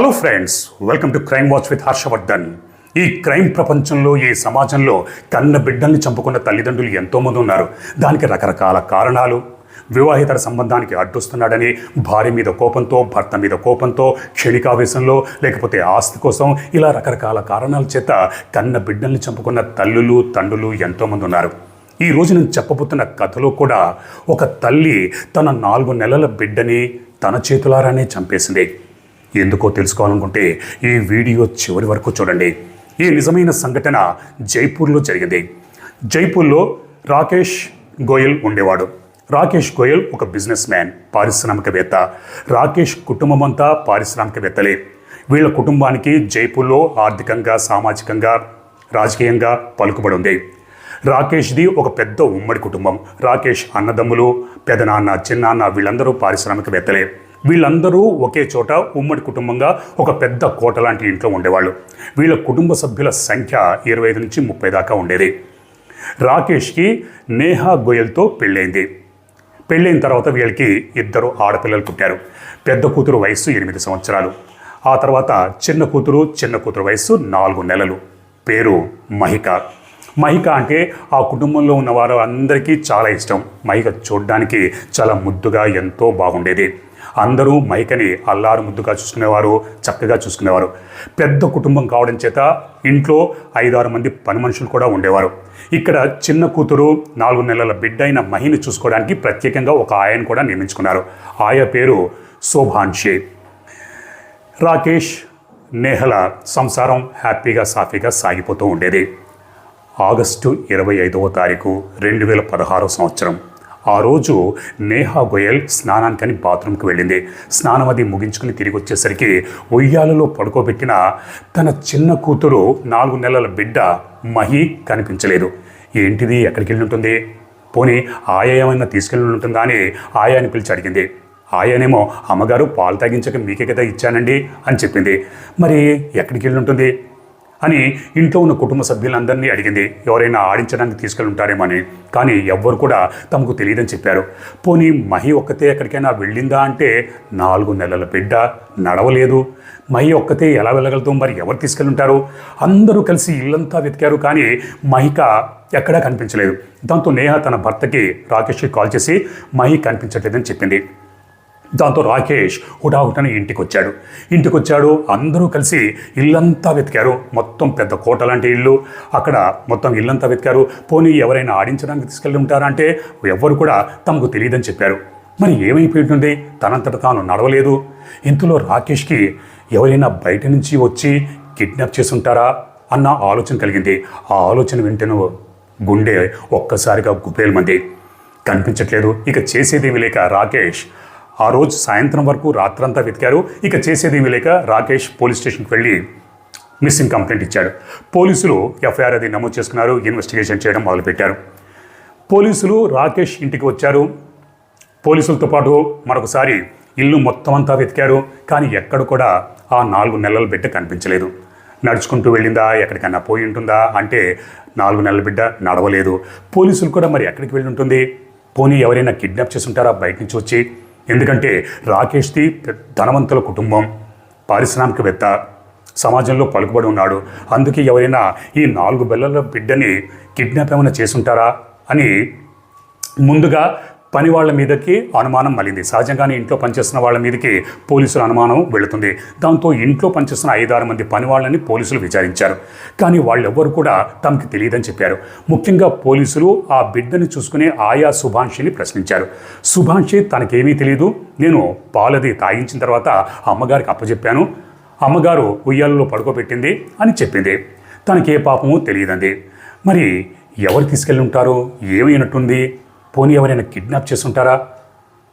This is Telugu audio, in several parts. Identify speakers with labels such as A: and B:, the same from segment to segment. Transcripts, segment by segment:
A: Hello friends welcome to crime watch with Harshavardhan ఈ క్రైమ్ ప్రపంచంలో ఈ సమాజంలో కన్న బిడ్డల్ని చంపుకున్న తల్లిదండ్రులు ఎంతోమంది ఉన్నారు. దానికి రకరకాల కారణాలు. వివాహితర సంబంధానికి అడ్డొస్తున్నాడని భార్య మీద కోపంతో భర్త మీద కోపంతో క్షణికావేశంలో లేకపోతే ఆస్తి కోసం ఇలా రకరకాల కారణాల చేత కన్న బిడ్డల్ని చంపుకున్న తల్లులు తండ్రులు ఎంతోమంది ఉన్నారు. ఈ రోజు నేను చెప్పబోతున్న కథలో కూడా ఒక తల్లి తన నాలుగు నెలల బిడ్డని తన చేతులారానే చంపేసింది. ఎందుకో తెలుసుకోవాలనుకుంటే ఈ వీడియో చివరి వరకు చూడండి. ఈ నిజమైన సంఘటన జైపూర్లో జరిగింది. జైపూర్లో రాకేష్ గోయల్ ఉండేవాడు. రాకేష్ గోయల్ ఒక బిజినెస్ మ్యాన్ పారిశ్రామికవేత్త. రాకేష్ కుటుంబం అంతా పారిశ్రామికవేత్తలే. వీళ్ళ కుటుంబానికి జైపూర్లో ఆర్థికంగా సామాజికంగా రాజకీయంగా పలుకుబడి ఉంది రాకేష్ది ఒక పెద్ద ఉమ్మడి కుటుంబం. రాకేష్ అన్నదమ్ములు పెదనాన్న చిన్నాన్న వీళ్ళందరూ పారిశ్రామికవేత్తలే. వీళ్ళందరూ ఒకే చోట ఉమ్మడి కుటుంబంగా ఒక పెద్ద కోట లాంటి ఇంట్లో ఉండేవాళ్ళు. వీళ్ళ కుటుంబ సభ్యుల సంఖ్య ఇరవై ఐదు నుంచి ముప్పై దాకా ఉండేది. రాకేష్కి నేహా గోయల్తో పెళ్ళైంది. పెళ్ళైన తర్వాత వీళ్ళకి ఇద్దరు ఆడపిల్లలు పుట్టారు. పెద్ద కూతురు వయస్సు ఎనిమిది సంవత్సరాలు. ఆ తర్వాత చిన్న కూతురు చిన్న కూతురు వయస్సు నాలుగు నెలలు. పేరు మహిక. మహిక అంటే ఆ కుటుంబంలో ఉన్న వారు అందరికీ చాలా ఇష్టం. మహిక చూడడానికి చాలా ముద్దుగా ఎంతో బాగుండేది. అందరూ మైకని అల్లారు ముద్దుగా చూసుకునేవారు చక్కగా చూసుకునేవారు. పెద్ద కుటుంబం కావడం చేత ఇంట్లో ఐదారు మంది పని మనుషులు కూడా ఉండేవారు. ఇక్కడ చిన్న కూతురు నాలుగు నెలల బిడ్డ అయిన మహిని చూసుకోవడానికి ప్రత్యేకంగా ఒక ఆయను కూడా నియమించుకున్నారు. ఆయ పేరు శోభాన్షి రాకేష్ నేహల సంసారం హ్యాపీగా సాఫీగా సాగిపోతూ ఉండేది. ఆగస్టు ఇరవై ఐదవ తారీఖు రెండు వేల పదహారో సంవత్సరం. ఆ రోజు నేహా గోయల్ స్నానానికని బాత్రూమ్కి వెళ్ళింది. స్నానం అది ముగించుకుని తిరిగి వచ్చేసరికి ఉయ్యాలలో పడుకోబెట్టిన తన చిన్న కూతురు నాలుగు నెలల బిడ్డ మహి కనిపించలేదు. ఏంటిది? ఎక్కడికి వెళ్ళి ఉంటుంది పోనీ ఆయా ఏమైనా తీసుకెళ్ళి ఉంటుందా అని ఆయాని పిలిచి అడిగింది. ఆయనేమో అమ్మగారు పాలు తాగించక మీకే కదా ఇచ్చానండి అని చెప్పింది. మరి ఎక్కడికి వెళ్ళి ఉంటుంది అని ఇంట్లో ఉన్న కుటుంబ సభ్యులందరినీ అడిగింది. ఎవరైనా ఆడించడానికి తీసుకెళ్ళుంటారేమో అని కానీ ఎవ్వరు కూడా తమకు తెలియదని చెప్పారు. పోనీ మహి ఒక్కతే ఎక్కడికైనా వెళ్ళిందా అంటే నాలుగు నెలల బిడ్డ నడవలేదు. మహి ఒక్కతే ఎలా వెళ్ళగలుగుతాం మరి ఎవరు తీసుకెళ్ళి ఉంటారు అందరూ కలిసి ఇల్లంతా వెతికారు కానీ మహిక ఎక్కడా కనిపించలేదు. దాంతో నేహ తన భర్తకి రాకేష్కి కాల్ చేసి మహి కనిపించట్లేదని చెప్పింది. దాంతో రాకేష్ హుటాహుటని ఇంటికి వచ్చాడు ఇంటికి వచ్చాడు అందరూ కలిసి ఇల్లంతా వెతికారు. మొత్తం పెద్ద కోట లాంటి ఇల్లు. అక్కడ మొత్తం ఇల్లంతా వెతికారు. పోనీ ఎవరైనా ఆడించడానికి తీసుకెళ్ళి ఉంటారా అంటే ఎవ్వరు కూడా తమకు తెలియదని చెప్పారు. మరి ఏమైపోయి ఉంటుంది తనంతట తాను నడవలేదు. ఇంతలో రాకేష్కి ఎవరైనా బయట నుంచి వచ్చి కిడ్నాప్ చేసి ఉంటారా అన్న ఆలోచన కలిగింది. ఆ ఆలోచన వెంటనే గుండె ఒక్కసారిగా గుబేల్మంది కనిపించట్లేదు. ఇక చేసేదేమి లేక రాకేష్ ఆ రోజు సాయంత్రం వరకు రాత్రంతా వెతికారు. ఇక చేసేదేమీ లేక రాకేష్ పోలీస్ స్టేషన్కి వెళ్ళి మిస్సింగ్ కంప్లైంట్ ఇచ్చాడు. పోలీసులు ఎఫ్ఐఆర్ అది నమోదు చేసుకున్నారు ఇన్వెస్టిగేషన్ చేయడం మొదలుపెట్టారు. పోలీసులు రాకేష్ ఇంటికి వచ్చారు. పోలీసులతో పాటు మరొకసారి ఇల్లు మొత్తం అంతా వెతికారు కానీ ఎక్కడ కూడా ఆ నాలుగు నెలల బిడ్డ కనిపించలేదు. నడుచుకుంటూ వెళ్ళిందా ఎక్కడికన్నా పోయి ఉంటుందా అంటే నాలుగు నెలల బిడ్డ నడవలేదు. పోలీసులు కూడా మరి ఎక్కడికి వెళ్ళి ఉంటుంది? పోనీ ఎవరైనా కిడ్నాప్ చేసి ఉంటారా బయట నుంచి వచ్చి ఎందుకంటే రాకేష్ది ధనవంతుల కుటుంబం పారిశ్రామికవేత్త సమాజంలో పలుకుబడి ఉన్నాడు. అందుకే ఎవరైనా ఈ నాలుగు బిళ్ళల బిడ్డని కిడ్నాప్ ఏమైనా చేసుంటారా అని ముందుగా పని వాళ్ళ మీదకి అనుమానం మళ్ళింది. సహజంగానే ఇంట్లో పనిచేస్తున్న వాళ్ళ మీదకి పోలీసుల అనుమానం వెళుతుంది. దాంతో ఇంట్లో పనిచేస్తున్న ఐదారు మంది పని వాళ్ళని పోలీసులు విచారించారు. కానీ వాళ్ళెవ్వరు కూడా తమకి తెలియదని చెప్పారు. ముఖ్యంగా పోలీసులు ఆ బిడ్డని చూసుకునే ఆయా శుభాంషిని ప్రశ్నించారు. శుభాంషి తనకేమీ తెలియదు నేను పాలది తాగించిన తర్వాత అమ్మగారికి అప్పచెప్పాను అమ్మగారు ఉయ్యాలలో పడుకోబెట్టింది అని చెప్పింది. తనకే పాపమో తెలియదండి మరి ఎవరు తీసుకెళ్ళి ఉంటారు? ఏమైనట్టుంది? పోనీ ఎవరైనా కిడ్నాప్ చేస్తుంటారా?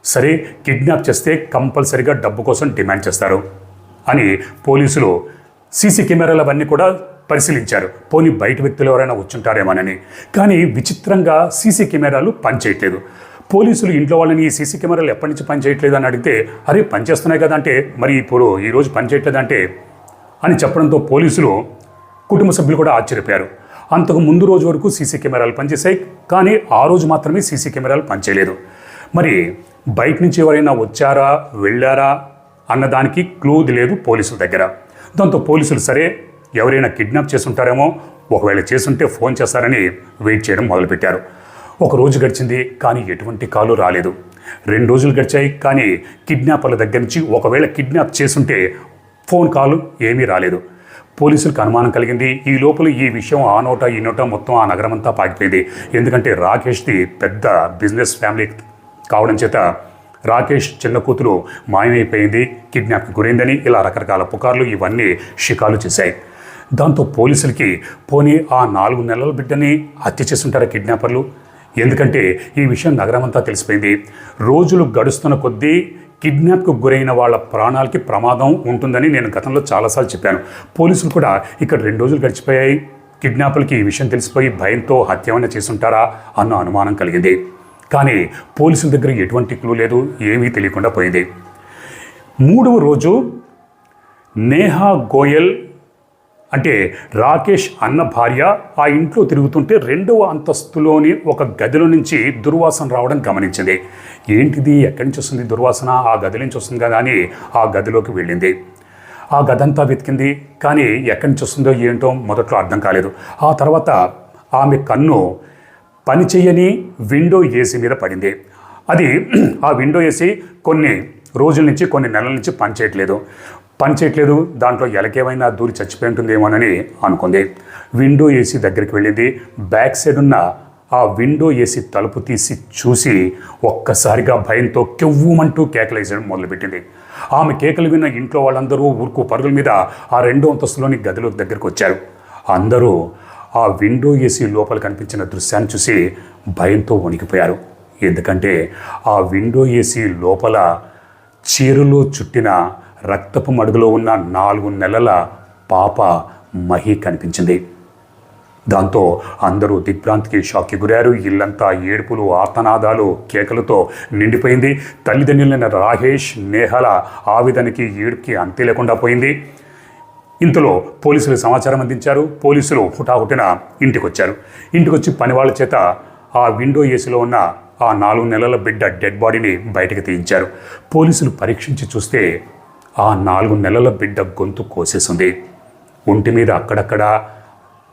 A: సరే కిడ్నాప్ చేస్తే కంపల్సరిగా డబ్బు కోసం డిమాండ్ చేస్తారు అని పోలీసులు సీసీ కెమెరాలు అవన్నీ కూడా పరిశీలించారు. పోనీ బయట వ్యక్తులు ఎవరైనా వచ్చుంటారేమోనని. కానీ విచిత్రంగా సీసీ కెమెరాలు పనిచేయట్లేదు. పోలీసులు ఇంట్లో వాళ్ళని ఈ సీసీ కెమెరాలు ఎప్పటి నుంచి పనిచేయట్లేదు అని అడిగితే అరే పనిచేస్తున్నాయి కదా అంటే మరి ఇప్పుడు ఈరోజు పనిచేయట్లేదంటే అని చెప్పడంతో పోలీసులు కుటుంబ సభ్యులు కూడా ఆశ్చర్యపోయారు. అంతకు ముందు రోజు వరకు సీసీ కెమెరాలు పనిచేశాయి కానీ ఆ రోజు మాత్రమే సీసీ కెమెరాలు పనిచేయలేదు. మరి బయట నుంచి ఎవరైనా వచ్చారా వెళ్ళారా అన్నదానికి క్లూది లేదు పోలీసుల దగ్గర. దాంతో పోలీసులు సరే ఎవరైనా కిడ్నాప్ చేసుంటారేమో ఒకవేళ చేసుంటే ఫోన్ చేస్తారని వెయిట్ చేయడం మొదలుపెట్టారు. ఒక రోజు గడిచింది కానీ ఎటువంటి కాలు రాలేదు. రెండు రోజులు గడిచాయి కానీ కిడ్నాపర్ల దగ్గర నుంచి ఒకవేళ కిడ్నాప్ చేసుంటే ఫోన్ కాల్ ఏమీ రాలేదు. పోలీసులకు అనుమానం కలిగింది. ఈ లోపల ఈ విషయం ఆ నోట ఈ నోట మొత్తం ఆ నగరమంతా పాకిపోయింది. ఎందుకంటే రాకేష్ది పెద్ద బిజినెస్ ఫ్యామిలీ కావడం చేత రాకేష్ చిన్న కూతురు మాయమైపోయింది కిడ్నాప్కి గురైందని ఇలా రకరకాల పుకార్లు ఇవన్నీ షికాలు చేశాయి. దాంతో పోలీసులకి పోనీ ఆ నాలుగు నెలల బిడ్డని హత్య చేస్తుంటారు కిడ్నాపర్లు? ఎందుకంటే ఈ విషయం నగరమంతా తెలిసిపోయింది. రోజులు గడుస్తున్న కొద్దీ కిడ్నాప్కు గురైన వాళ్ళ ప్రాణాలకి ప్రమాదం ఉంటుందని నేను గతంలో చాలాసార్లు చెప్పాను. పోలీసులు కూడా ఇక్కడ రెండు రోజులు గడిచిపోయాయి. కిడ్నాపులకి ఈ విషయం తెలిసిపోయి భయంతో హత్యమైనా చేసుంటారా అన్న అనుమానం కలిగింది. కానీ పోలీసుల దగ్గర ఎటువంటి క్లూ లేదు ఏమీ తెలియకుండా పోయింది. మూడవ రోజు నేహా గోయల్ అంటే రాకేష్ అన్న భార్య ఆ ఇంట్లో తిరుగుతుంటే రెండవ అంతస్తులోని ఒక గదిలో నుంచి దుర్వాసన రావడం గమనించింది. ఏంటిది? ఎక్కడి నుంచి వస్తుంది దుర్వాసన? ఆ గది నుంచి వస్తుంది కదా అని ఆ గదిలోకి వెళ్ళింది. ఆ గదంతా వెతికింది కానీ ఎక్కడి నుంచి వస్తుందో ఏంటో మొదట్లో అర్థం కాలేదు. ఆ తర్వాత ఆమె కన్ను పనిచేయని విండో ఏసీ మీద పడింది. అది ఆ విండో ఏసీ కొన్ని రోజుల నుంచి కొన్ని నెలల నుంచి పనిచేయట్లేదు. పని చేయట్లేదు దాంట్లో ఎలకేమైనా దూరి చచ్చిపోయి ఉంటుందేమోనని అనుకుంది. విండో ఏసీ దగ్గరికి వెళ్ళింది. బ్యాక్ సైడ్ ఉన్న ఆ విండో ఏసీ తలుపు తీసి చూసి ఒక్కసారిగా భయంతో కెవ్వుమంటూ కేకలేసడం మొదలుపెట్టింది. ఆమె కేకలు విన్న ఇంట్లో వాళ్ళందరూ ఊరుకు పరుగుల మీద ఆ రెండో అంతస్తులోని గదిలో దగ్గరికి వచ్చారు. అందరూ ఆ విండో ఏసీ లోపల కనిపించిన దృశ్యాన్ని చూసి భయంతో వణికిపోయారు. ఎందుకంటే ఆ విండో ఏసీ లోపల చీరలో చుట్టిన రక్తపు మడుగులో ఉన్న నాలుగు నెలల పాప మహి కనిపించింది. దాంతో అందరూ దిగ్భ్రాంతికి షాక్కి గురారు ఇల్లంతా ఏడుపులు ఆర్తనాదాలు కేకలతో నిండిపోయింది. తల్లిదండ్రులైన రాహేష్ నేహల ఆవిదనికి ఏడుపుకి అంతే లేకుండా పోయింది. ఇంతలో పోలీసులు సమాచారం అందించారు. పోలీసులు హుటాహుటిన ఇంటికొచ్చారు. ఇంటికొచ్చి పనివాళ్ళ చేత ఆ విండో ఏసీలో ఉన్న ఆ నాలుగు నెలల బిడ్డ డెడ్ బాడీని బయటకు తీయించారు. పోలీసులు పరీక్షించి చూస్తే ఆ నాలుగు నెలల బిడ్డ గొంతు కోసేసింది. ఒంటి మీద అక్కడక్కడ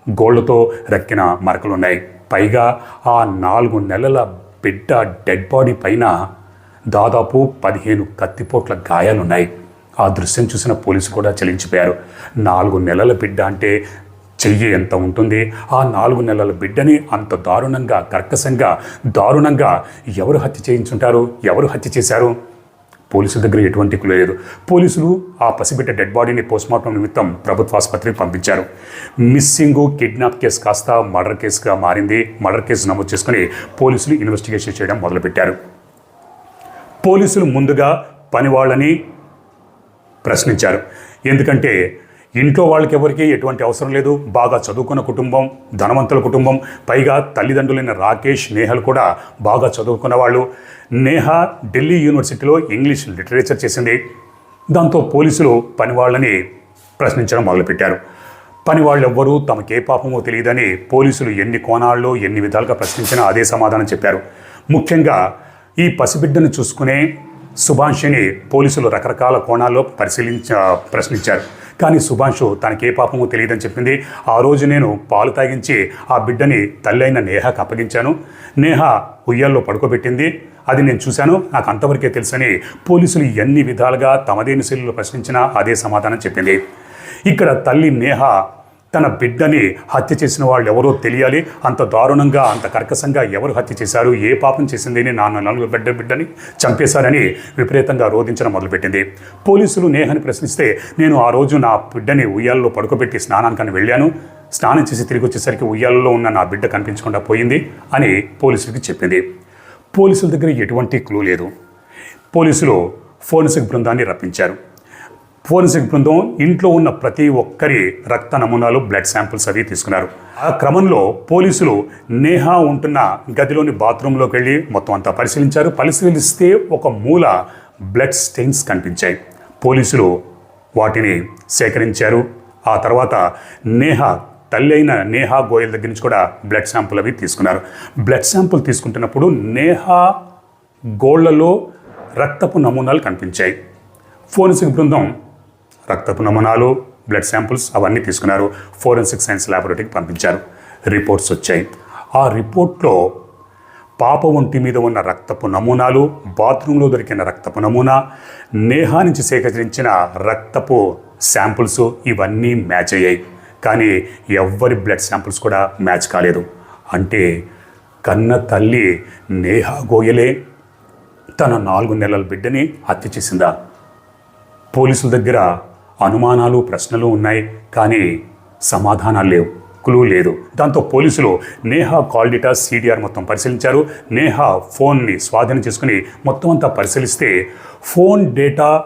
A: గోళ్ళతో రక్కిన మరకలున్నాయి. పైగా ఆ నాలుగు నెలల బిడ్డ డెడ్ బాడీ పైన దాదాపు పదిహేను కత్తిపోట్ల గాయాలున్నాయి. ఆ దృశ్యం చూసిన పోలీసు కూడా చలించిపోయారు. నాలుగు నెలల బిడ్డ అంటే చెయ్యి ఎంత ఉంటుంది? ఆ నాలుగు నెలల బిడ్డని అంత దారుణంగా కర్కశంగా దారుణంగా ఎవరు హత్య చేయించుంటారు? ఎవరు హత్య చేశారు? పోలీసుల దగ్గర ఎటువంటి క్లూ లేదు. పోలీసులు ఆ పసిబిడ్డ డెడ్ బాడీని పోస్ట్మార్టం నిమిత్తం ప్రభుత్వ ఆసుపత్రికి పంపించారు. మిస్సింగ్ కిడ్నాప్ కేసు కాస్త మర్డర్ కేసుగా మారింది. మర్డర్ కేసు నమోదు చేసుకుని పోలీసులు ఇన్వెస్టిగేషన్ చేయడం మొదలుపెట్టారు. పోలీసులు ముందుగా పని వాళ్ళని ప్రశ్నించారు. ఎందుకంటే ఇంట్లో వాళ్ళకి ఎవరికి ఎటువంటి అవసరం లేదు. బాగా చదువుకున్న కుటుంబం ధనవంతుల కుటుంబం పైగా తల్లిదండ్రులైన రాకేష్ నేహల్ కూడా బాగా చదువుకున్న వాళ్ళు. నేహ ఢిల్లీ యూనివర్సిటీలో ఇంగ్లీష్ లిటరేచర్ చేసింది. దాంతో పోలీసులు పని వాళ్ళని ప్రశ్నించడం మొదలుపెట్టారు. పని వాళ్ళు ఎవ్వరూ తమకే పాపమో తెలియదని పోలీసులు ఎన్ని కోణాల్లో ఎన్ని విధాలుగా ప్రశ్నించినా అదే సమాధానం చెప్పారు. ముఖ్యంగా ఈ పసిబిడ్డను చూసుకునే సుభాంషిని పోలీసులు రకరకాల కోణాల్లో పరిశీలించ ప్రశ్నించారు. కానీ సుభాంషు తనకే పాపమో తెలియదని చెప్పింది. ఆ రోజు నేను పాలు తాగించి ఆ బిడ్డని తల్లైన నేహకు అప్పగించాను. నేహ ఉయ్యాల్లో పడుకోబెట్టింది. అది నేను చూశాను. నాకు అంతవరకే తెలుసని పోలీసులు ఎన్ని విధాలుగా తమదేని శైలిలో ప్రశ్నించినా అదే సమాధానం చెప్పింది. ఇక్కడ తల్లి నేహ తన బిడ్డని హత్య చేసిన వాళ్ళు ఎవరో తెలియాలి. అంత దారుణంగా అంత కర్కశంగా ఎవరు హత్య చేశారు? ఏ పాపం చేసింది నాన్న నలుగురు బిడ్డ బిడ్డని చంపేశారని విపరీతంగా రోధించడం మొదలుపెట్టింది. పోలీసులు నేహని ప్రశ్నిస్తే నేను ఆ రోజు నా బిడ్డని ఉయ్యాల్లో పడుకోబెట్టి స్నానానికని వెళ్ళాను. స్నానం చేసి తిరిగి వచ్చేసరికి ఉయ్యాలలో ఉన్న నా బిడ్డ కనిపించకుండా పోయింది అని పోలీసులకి చెప్పింది. పోలీసుల దగ్గర ఎటువంటి క్లూ లేదు. పోలీసులు ఫోరెన్సిక్ బృందాన్ని రప్పించారు. ఫోరెన్సిక్ బృందం ఇంట్లో ఉన్న ప్రతి ఒక్కరి రక్త నమూనాలు బ్లడ్ శాంపిల్స్ అవి తీసుకున్నారు. ఆ క్రమంలో పోలీసులు నేహా ఉంటున్న గదిలోని బాత్రూంలోకి వెళ్ళి మొత్తం అంతా పరిశీలించారు. పరిశీలిస్తే ఒక మూల బ్లడ్ స్టెయిన్స్ కనిపించాయి. పోలీసులు వాటిని సేకరించారు. ఆ తర్వాత నేహా తల్లి అయిన నేహా గోయల్ దగ్గర నుంచి కూడా బ్లడ్ శాంపుల్ అవి తీసుకున్నారు. బ్లడ్ శాంపుల్ తీసుకుంటున్నప్పుడు నేహా గోళ్ళలో రక్తపు నమూనాలు కనిపించాయి. ఫోరెన్సిక్ బృందం రక్తపు నమూనాలు బ్లడ్ శాంపుల్స్ అవన్నీ తీసుకున్నారు. ఫోరెన్సిక్ సైన్స్ ల్యాబొరేటరీకి పంపించారు. రిపోర్ట్స్ వచ్చాయి. ఆ రిపోర్ట్లో పాప ఒంటి మీద ఉన్న రక్తపు నమూనాలు బాత్రూంలో దొరికిన రక్తపు నమూనా నేహా నుంచి సేకరించిన రక్తపు శాంపుల్స్ ఇవన్నీ మ్యాచ్ అయ్యాయి. కానీ ఎవ్వరి బ్లడ్ శాంపుల్స్ కూడా మ్యాచ్ కాలేదు. అంటే కన్న తల్లి నేహా గోయలే తన నాలుగు నెలల బిడ్డని హత్య చేసిందా? పోలీసుల దగ్గర అనుమానాలు ప్రశ్నలు ఉన్నాయి. కానీ సమాధానాలు లేవు. క్లూ లేదు. దాంతో పోలీసులు నేహా కాల్ డేటా సీడీఆర్ మొత్తం పరిశీలించారు. నేహా ఫోన్ని స్వాధీనం చేసుకుని మొత్తం అంతా పరిశీలిస్తే ఫోన్ డేటా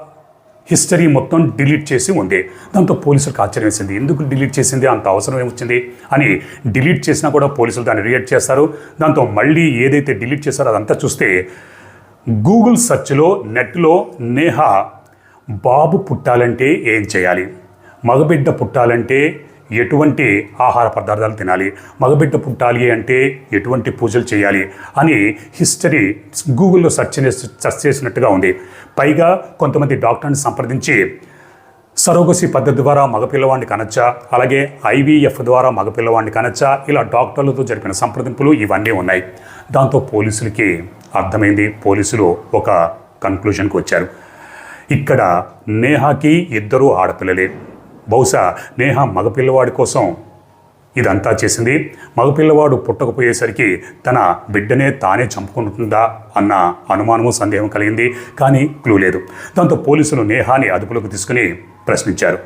A: హిస్టరీ మొత్తం డిలీట్ చేసి ఉంది. దాంతో పోలీసులకు ఆశ్చర్యం వేసింది. ఎందుకు డిలీట్ చేసింది? అంత అవసరం ఏమొచ్చింది అని డిలీట్ చేసినా కూడా పోలీసులు దాన్ని రియాక్ట్ చేస్తారు. దాంతో మళ్ళీ ఏదైతే డిలీట్ చేస్తారో అదంతా చూస్తే గూగుల్ సెర్చ్లో నెట్లో నేహా బాబు పుట్టాలంటే ఏం చేయాలి? మగబిడ్డ పుట్టాలంటే ఎటువంటి ఆహార పదార్థాలు తినాలి? మగబిడ్డ పుట్టాలి అంటే ఎటువంటి పూజలు చేయాలి? అని హిస్టరీ గూగుల్లో సెర్చ్ చేసి- సెర్చ్ చేసినట్టుగా ఉంది. పైగా కొంతమంది డాక్టర్ని సంప్రదించి సరోగసి పద్ధతి ద్వారా మగపిల్లవాడిని కనొచ్చా? అలాగే ఐవీఎఫ్ ద్వారా మగపిల్లవాడిని కనొచ్చా? ఇలా డాక్టర్లతో జరిపిన సంప్రదింపులు ఇవన్నీ ఉన్నాయి. దాంతో పోలీసులకి అర్థమైంది. పోలీసులు ఒక కన్క్లూషన్కి వచ్చారు. ఇక్కడ నేహాకి ఇద్దరు ఆడపిల్లలే. బహుశా నేహా మగపిల్లవాడి కోసం ఇదంతా చేసింది. మగపిల్లవాడు పుట్టకపోయేసరికి తన బిడ్డనే తానే చంపుకుంటుందా అన్న అనుమానము సందేహం కలిగింది. కానీ క్లూ లేదు. దాంతో పోలీసులు నేహాని అదుపులోకి తీసుకుని ప్రశ్నించారు.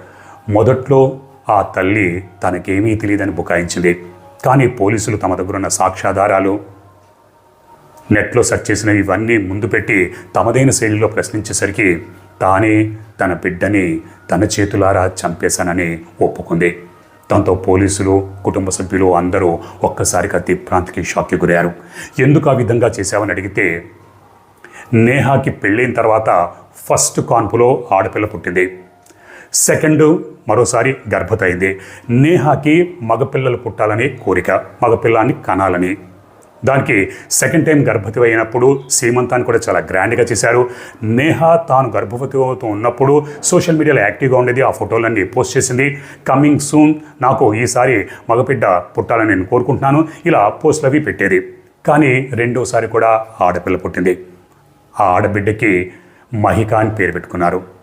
A: మొదట్లో ఆ తల్లి తనకేమీ తెలియదని బుకాయించింది. కానీ పోలీసులు తమ దగ్గర ఉన్న సాక్ష్యాధారాలు నెట్లో సెర్చ్ చేసిన ఇవన్నీ ముందు పెట్టి తమదైన శైలిలో ప్రశ్నించేసరికి తానే తన బిడ్డని తన చేతులారా చంపేశానని ఒప్పుకుంది. దాంతో పోలీసులు కుటుంబ సభ్యులు అందరూ ఒక్కసారిగా దిగ్భ్రాంతికి షాక్కి గురయ్యారు. ఎందుకు ఆ విధంగా చేశావని అడిగితే నేహాకి పెళ్ళైన తర్వాత ఫస్ట్ కాన్పులో ఆడపిల్ల పుట్టింది. సెకండ్ మరోసారి గర్భత అయింది. నేహాకి మగపిల్లలు పుట్టాలని కోరిక మగపిల్లాన్ని కనాలని దానికి సెకండ్ టైం గర్భవతి అయినప్పుడు సీమంతాన్ని కూడా చాలా గ్రాండ్గా చేశారు. నేహా తాను గర్భవతి అవుతూ ఉన్నప్పుడు సోషల్ మీడియాలో యాక్టివ్గా ఉండేది ఆ ఫోటోలన్నీ పోస్ట్ చేసింది. కమింగ్ సూన్ నాకు ఈసారి మగబిడ్డ పుట్టాలని నేను కోరుకుంటున్నాను. ఇలా పోస్టులు అవి పెట్టేది. కానీ రెండోసారి కూడా ఆడపిల్ల పుట్టింది. ఆ ఆడబిడ్డకి మహికా అని పేరు పెట్టుకున్నారు.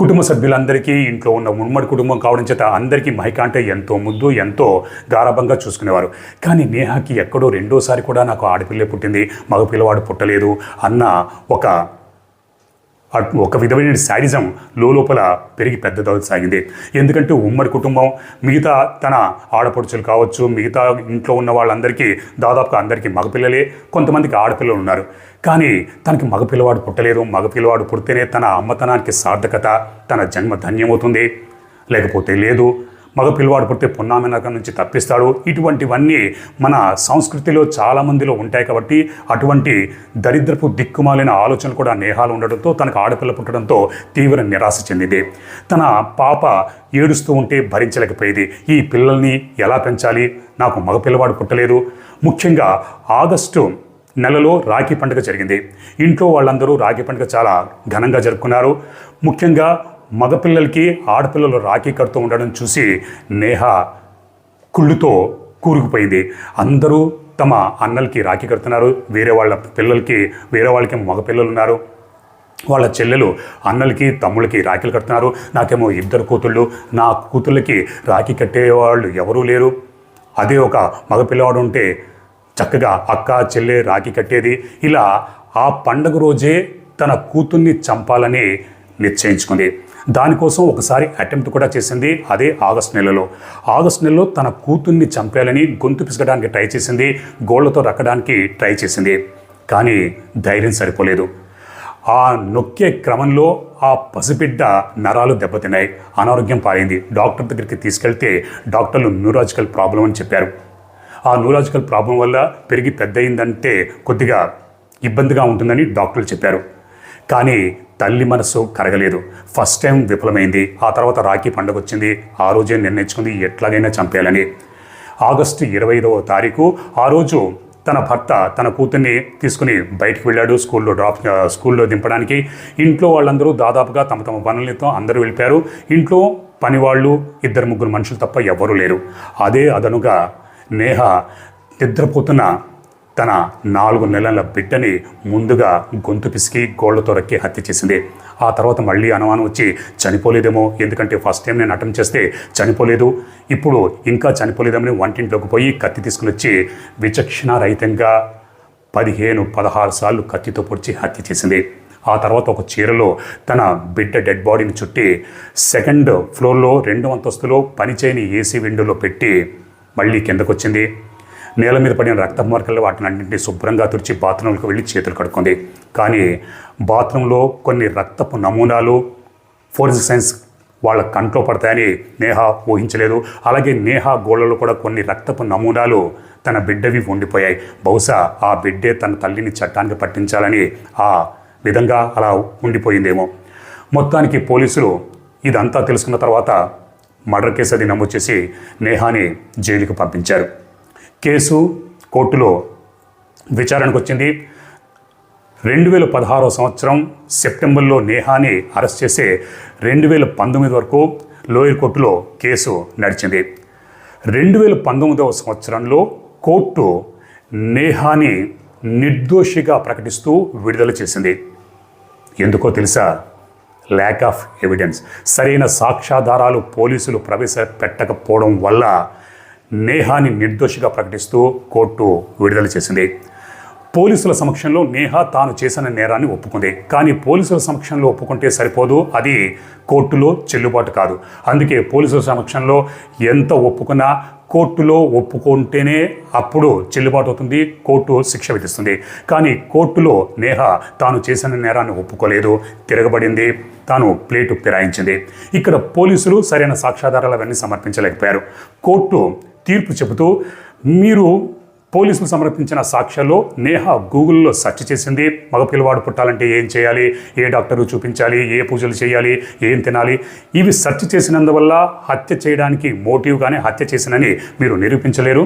A: కుటుంబ సభ్యులందరికీ ఇంట్లో ఉన్న ఉమ్మడి కుటుంబం కావడం చేత అందరికీ మహిక అంటే ఎంతో ముద్దు ఎంతో గారాభంగా చూసుకునేవారు. కానీ నేహాకి ఎక్కడో రెండోసారి కూడా నాకు ఆడపిల్లే పుట్టింది. మగ పిల్లవాడు పుట్టలేదు అన్న ఒక ఒక విధమైన శాడిజం లోపల పెరిగి పెద్దదవసాగింది ఎందుకంటే ఉమ్మడి కుటుంబం మిగతా తన ఆడపడుచులు కావచ్చు మిగతా ఇంట్లో ఉన్న వాళ్ళందరికీ దాదాపుగా అందరికీ మగపిల్లలే కొంతమందికి ఆడపిల్లలు ఉన్నారు. కానీ తనకి మగపిల్లవాడు పుట్టలేదు మగపిల్లవాడు పుడితేనే తన అమ్మతనానికి సార్థకత తన జన్మ ధన్యమవుతుంది. లేకపోతే లేదు మగ పిల్లవాడు పుడితే పున్నామినకం నుంచి తప్పిస్తాడు. ఇటువంటివన్నీ మన సంస్కృతిలో చాలామందిలో ఉంటాయి కాబట్టి అటువంటి దరిద్రపు దిక్కుమాలిన ఆలోచనలు కూడా నేహాలు ఉండడంతో తనకు ఆడపిల్ల పుట్టడంతో తీవ్ర నిరాశ చెందింది. తన పాప ఏడుస్తూ ఉంటే భరించలేకపోయేది. ఈ పిల్లల్ని ఎలా పెంచాలి? నాకు మగ పిల్లవాడు పుట్టలేదు. ముఖ్యంగా ఆగస్టు నెలలో రాఖీ పండుగ జరిగింది. ఇంట్లో వాళ్ళందరూ రాఖీ పండుగ చాలా ఘనంగా జరుపుకున్నారు. ముఖ్యంగా మగపిల్లలకి ఆడపిల్లలు రాఖీ కడుతూ ఉండడం చూసి నేహ కుళ్ళుతో కూరుకుపోయింది. అందరూ తమ అన్నలకి రాఖీ కడుతున్నారు. వేరే వాళ్ళ పిల్లలకి వేరే వాళ్ళకి మగ పిల్లలు ఉన్నారు వాళ్ళ చెల్లెలు అన్నలకి తమ్ముళ్ళకి రాఖీలు కడుతున్నారు. నాకేమో ఇద్దరు కూతుళ్ళు నా కూతుళ్ళకి రాఖీ కట్టేవాళ్ళు ఎవరూ లేరు. అదే ఒక మగ పిల్లవాడు ఉంటే చక్కగా అక్క చెల్లె రాఖీ కట్టేది. ఇలా ఆ పండగ రోజే తన కూతుర్ని చంపాలని నిశ్చయించుకుంది. దానికోసం ఒకసారి అటెంప్ట్ కూడా చేసింది అదే ఆగస్ట్ నెలలో. ఆగస్ట్ నెలలో తన కూతుర్ని చంపేయాలని గొంతు పిసకడానికి ట్రై చేసింది గోళ్ళతో రక్కడానికి ట్రై చేసింది. కానీ ధైర్యం సరిపోలేదు. ఆ నొక్కే క్రమంలో ఆ పసిబిడ్డ నరాలు దెబ్బతిన్నాయి. అనారోగ్యం పాలైంది డాక్టర్ దగ్గరికి తీసుకెళ్తే డాక్టర్లు న్యూరాజికల్ ప్రాబ్లం అని చెప్పారు. ఆ న్యూరాజికల్ ప్రాబ్లం వల్ల పెరిగి పెద్ద అయిందంటే కొద్దిగా ఇబ్బందిగా ఉంటుందని డాక్టర్లు చెప్పారు. కానీ తల్లి మనసు కరగలేదు. ఫస్ట్ టైం విఫలమైంది. ఆ తర్వాత రాఖీ పండుగ వచ్చింది. ఆ రోజే నిర్ణయించుకుంది. ఎట్లాగైనా చంపేయాలని. ఆగస్టు ఇరవై ఐదవ తారీఖు ఆ రోజు తన భర్త తన కూతుర్ని తీసుకుని బయటికి వెళ్ళాడు. స్కూల్లో డ్రాప్ స్కూల్లో దింపడానికి. ఇంట్లో వాళ్ళందరూ దాదాపుగా తమ తమ పనులతో అందరూ వెళ్ళిపోయారు. ఇంట్లో పనివాళ్ళు ఇద్దరు ముగ్గురు మనుషులు తప్ప ఎవరూ లేరు. అదే అదనుగా నేహ నిద్రపోతున్న తన నాలుగు నెలల బిడ్డని ముందుగా గొంతు పిసికి గోళ్ళతో రక్కి హత్య చేసింది. ఆ తర్వాత మళ్ళీ అనుమానం వచ్చి చనిపోలేదేమో ఎందుకంటే ఫస్ట్ టైం నేను అటెంప్ట్ చేస్తే చనిపోలేదు. ఇప్పుడు ఇంకా చనిపోలేదేమని వంటింట్లోకి పోయి కత్తి తీసుకుని వచ్చి విచక్షణారహితంగా పదిహేను పదహారు సార్లు కత్తితో పొడిచి హత్య చేసింది. ఆ తర్వాత ఒక చీరలో తన బిడ్డ డెడ్ బాడీని చుట్టి సెకండ్ ఫ్లోర్లో రెండు అంతస్తులో పనిచేయని ఏసీ విండోలో పెట్టి మళ్ళీ కిందకొచ్చింది. నేల మీద పడిన రక్త మార్కల్లో వాటిని అన్నింటినీ శుభ్రంగా తుడిచి బాత్రూంలోకి వెళ్ళి చేతులు కడుక్కుంది. కానీ బాత్రూంలో కొన్ని రక్తపు నమూనాలు ఫోరెన్సిక్ సైన్స్ వాళ్ళ కంట్లో పడతాయని నేహ ఊహించలేదు. అలాగే నేహ గోళ్ళలో కూడా కొన్ని రక్తపు నమూనాలు తన బిడ్డవి ఉండిపోయాయి. బహుశా ఆ బిడ్డే తన తల్లిని చట్టానికి పట్టించాలని ఆ విధంగా అలా ఉండిపోయిందేమో. మొత్తానికి పోలీసులు ఇదంతా తెలుసుకున్న తర్వాత మర్డర్ కేసు అది నమోదు చేసి నేహాని జైలుకు పంపించారు. కేసు కోర్టులో విచారణకు వచ్చింది. రెండు వేల పదహారో సంవత్సరం సెప్టెంబర్లో నేహాని అరెస్ట్ చేసే రెండు వేల పంతొమ్మిది వరకు లోయర్ కోర్టులో కేసు నడిచింది. రెండు వేల పంతొమ్మిదవ సంవత్సరంలో కోర్టు నేహాని నిర్దోషిగా ప్రకటిస్తూ విడుదల చేసింది. ఎందుకో తెలుసా? ల్యాక్ ఆఫ్ ఎవిడెన్స్ సరైన సాక్ష్యాధారాలు పోలీసులు ప్రవేశపెట్టకపోవడం వల్ల నేహాని నిర్దోషిగా ప్రకటిస్తూ కోర్టు విడుదల చేసింది. పోలీసుల సమక్షంలో నేహ తాను చేసిన నేరాన్ని ఒప్పుకుంది. కానీ పోలీసుల సమక్షంలో ఒప్పుకుంటే సరిపోదు. అది కోర్టులో చెల్లుబాటు కాదు. అందుకే పోలీసుల సమక్షంలో ఎంత ఒప్పుకున్నా కోర్టులో ఒప్పుకుంటేనే అప్పుడు చెల్లుబాటు అవుతుంది కోర్టు శిక్ష విధిస్తుంది. కానీ కోర్టులో నేహ తాను చేసిన నేరాన్ని ఒప్పుకోలేదు. తిరగబడింది తాను ప్లేటు ఫిరాయించింది. ఇక్కడ పోలీసులు సరైన సాక్ష్యాధారాలు అవన్నీ సమర్పించలేకపోయారు. కోర్టు తీర్పు చెబుతూ మీరు పోలీసులు సమర్పించిన సాక్ష్యాల్లో నేహ గూగుల్లో సెర్చ్ చేసింది. మగ పిల్లవాడు పుట్టాలంటే ఏం చేయాలి? ఏ డాక్టరు చూపించాలి? ఏ పూజలు చేయాలి? ఏం తినాలి? ఇవి సెర్చ్ చేసినందువల్ల హత్య చేయడానికి మోటివ్గానే హత్య చేసినని మీరు నిరూపించలేరు.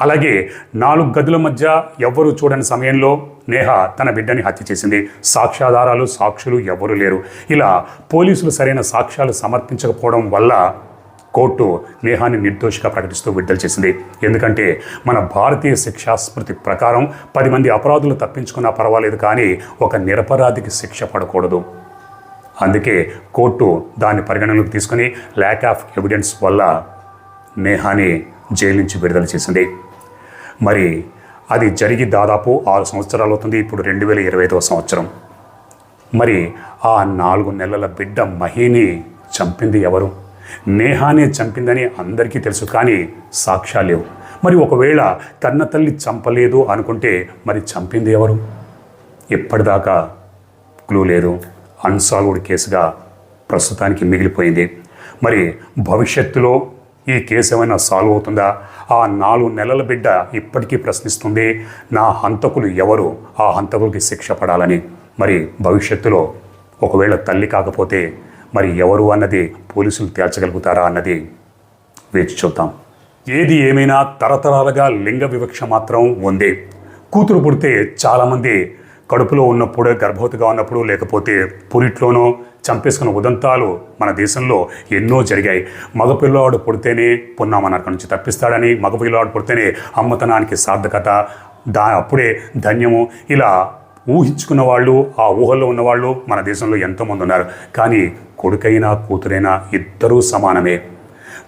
A: అలాగే నాలుగు గదుల మధ్య ఎవ్వరూ చూడని సమయంలో నేహ తన బిడ్డని హత్య చేసింది. సాక్ష్యాధారాలు సాక్షులు ఎవ్వరూ లేరు. ఇలా పోలీసులు సరైన సాక్ష్యాలు సమర్పించకపోవడం వల్ల కోర్టు నేహాన్ని నిర్దోషిగా ప్రకటిస్తూ విడుదల చేసింది. ఎందుకంటే మన భారతీయ శిక్షా స్మృతి ప్రకారం పది మంది అపరాధులు తప్పించుకున్నా పర్వాలేదు కానీ ఒక నిరపరాధికి శిక్ష పడకూడదు. అందుకే కోర్టు దాన్ని పరిగణనలోకి తీసుకుని ల్యాక్ ఆఫ్ ఎవిడెన్స్ వల్ల నేహాని జైలు నుంచి విడుదల చేసింది. మరి అది జరిగి దాదాపు ఆరు సంవత్సరాలు అవుతుంది. ఇప్పుడు రెండు వేల ఇరవై ఐదవ సంవత్సరం. మరి ఆ నాలుగు నెలల బిడ్డ మహిని చంపింది ఎవరు? నేహానే చంపిందని అందరికీ తెలుసు కానీ సాక్ష్యాలు లేవు. మరి ఒకవేళ కన్న తల్లి చంపలేదు అనుకుంటే మరి చంపింది ఎవరు? ఇప్పటిదాకా క్లూ లేదు. అన్సాల్వ్డ్ కేసుగా ప్రస్తుతానికి మిగిలిపోయింది. మరి భవిష్యత్తులో ఈ కేసు ఏమైనా సాల్వ్ అవుతుందా? ఆ నాలుగు నెలల బిడ్డ ఇప్పటికీ ప్రశ్నిస్తుంది నా హంతకులు ఎవరు? ఆ హంతకులకి శిక్ష పడాలని. మరి భవిష్యత్తులో ఒకవేళ తల్లి కాకపోతే మరి ఎవరు అన్నది పోలీసులు తేల్చగలుగుతారా అన్నది వేచి చూద్దాం. ఏది ఏమైనా తరతరాలుగా లింగ వివక్ష మాత్రం ఉంది. కూతురు పుడితే చాలామంది కడుపులో ఉన్నప్పుడు గర్భవతిగా ఉన్నప్పుడు లేకపోతే పురిట్లోనో చంపేసుకున్న ఉదంతాలు మన దేశంలో ఎన్నో జరిగాయి. మగపిల్లవాడు పుడితేనే పున్నామని నుంచి తప్పిస్తాడని మగపిల్లవాడు పుడితేనే అమ్మతనానికి సార్థకత దా అప్పుడే ధన్యము. ఇలా ఊహించుకున్న వాళ్ళు ఆ ఊహల్లో ఉన్నవాళ్ళు మన దేశంలో ఎంతోమంది ఉన్నారు. కానీ కొడుకైనా కూతురైనా ఇద్దరూ సమానమే.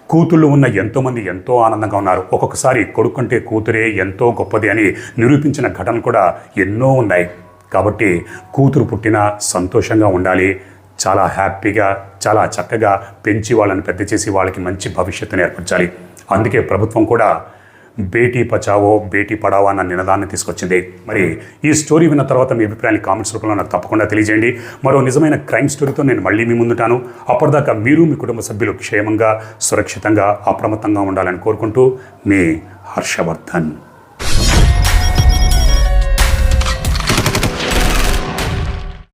A: కూతుళ్ళు ఉన్న ఎంతోమంది ఎంతో ఆనందంగా ఉన్నారు. ఒక్కొక్కసారి కొడుకుంటే కూతురే ఎంతో గొప్పది అని నిరూపించిన ఘటనలు కూడా ఎన్నో ఉన్నాయి. కాబట్టి కూతురు పుట్టినా సంతోషంగా ఉండాలి. చాలా హ్యాపీగా చాలా చక్కగా పెంచి వాళ్ళని పెద్ద చేసి వాళ్ళకి మంచి భవిష్యత్తుని ఏర్పరచాలి. అందుకే ప్రభుత్వం కూడా బేటీ బచావో బేటీ పడావో అన్న నినాదాన్ని తీసుకొచ్చింది. మరి ఈ స్టోరీ విన్న తర్వాత మీ అభిప్రాయాన్ని కామెంట్స్ రూపంలో నాకు తప్పకుండా తెలియజేయండి. మరో నిజమైన క్రైమ్ స్టోరీతో నేను మళ్ళీ మీ ముందుంటాను. అప్పటిదాకా మీరు మీ కుటుంబ సభ్యులు క్షేమంగా సురక్షితంగా అప్రమత్తంగా ఉండాలని కోరుకుంటూ మీ హర్షవర్ధన్.